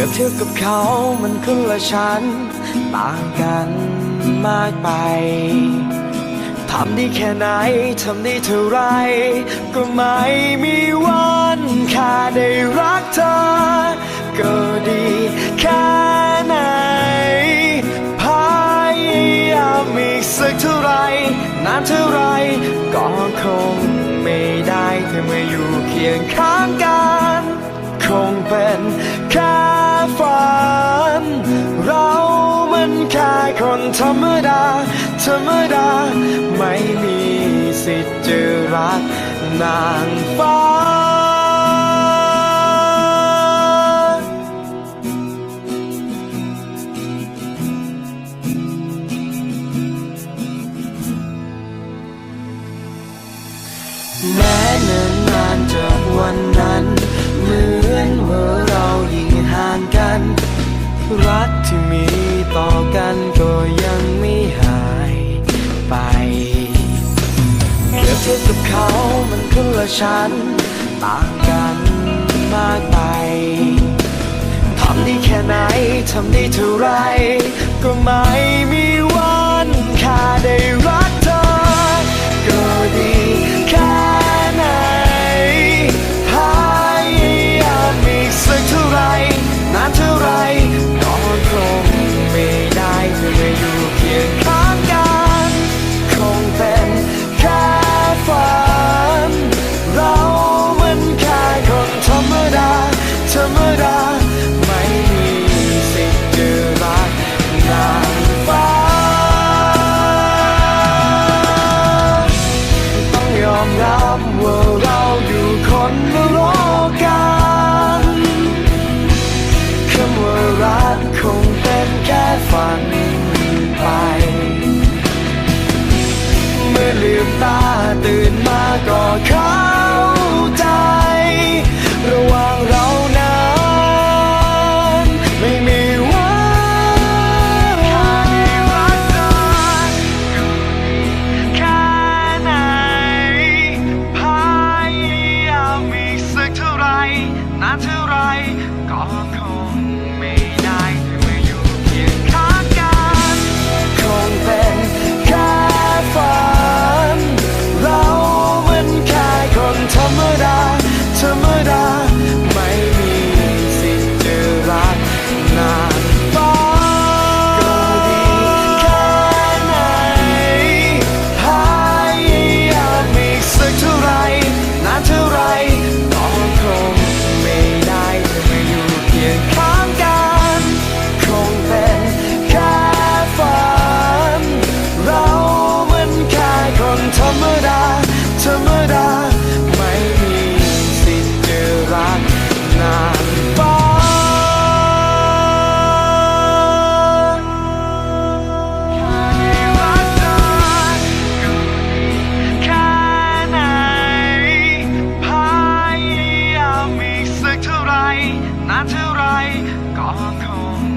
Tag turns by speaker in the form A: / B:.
A: รียบเทียบกับเขามันคนละชั้นต่างกันมากไป ทำได้แค่ไหน ทำได้เท่าไร ก็ไม่มีวันค่าได้รักเธอ ก็ดีแค่ไหน พยายามอีกสักเท่าไร นานเท่าไร ก็คงไม่ได้ถ้ามาอยู่เคียงข้างกัน คงเป็นแค่ คนธรรมดา ธรรมดา ไม่มีสิทธิ์จะรักนางฟ้า แม้เนิ่นนานจากวันนั้น เหมือนว่าเรายิ่งห่างกัน รักที่มีต่อกัน ทียบกับเขามันคนละชั้นต่างกันมากไปทำได้แค่ไหน ทำได้เท่าไร ก็ไม่มี ตาตื่นมาก็เข้า นานเท่าไรก็คง